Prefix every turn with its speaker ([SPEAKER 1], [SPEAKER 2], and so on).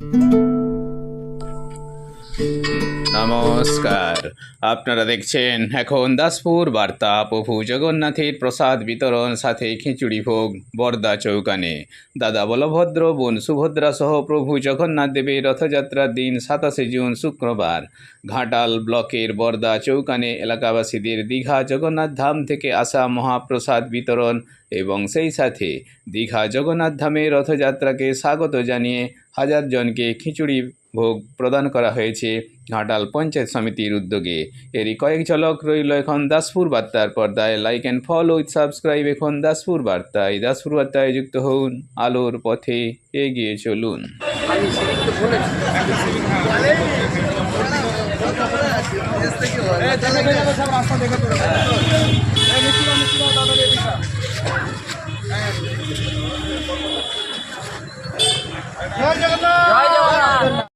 [SPEAKER 1] you. নমস্কার। আপনারা দেখছেন এখন দাসপুর বার্তা, প্রভু জগন্নাথের প্রসাদ বিতরণ, সাথে খিচুড়ি ভোগ, বরদা চৌকানে। দাদা বলভদ্র, বোন সুভদ্রা সহ প্রভু জগন্নাথ দেবের রথযাত্রার দিন সাতাশে জুন শুক্রবার। ঘাটাল ব্লকের বরদা চৌকানে এলাকাবাসীদের দীঘা জগন্নাথ ধাম থেকে আসা মহাপ্রসাদ বিতরণ এবং সেই সাথে দীঘা জগন্নাথ ধামের রথযাত্রাকে স্বাগত জানিয়ে হাজার জনকে খিচুড়ি ভোগ প্রদান করা হয়েছে ঘাটাল পঞ্চায়েত সমিতির উদ্যোগে। এরই কয়েক ঝলক রইল এখন দাসপুর বার্তার পর্দায়। Like and follow with subscribe এখন দাসপুর বার্তায়। দাসপুর বার্তায় যুক্ত হন আলোর পথে এগিয়ে চলুন।
[SPEAKER 2] জয় জগন্নাথ!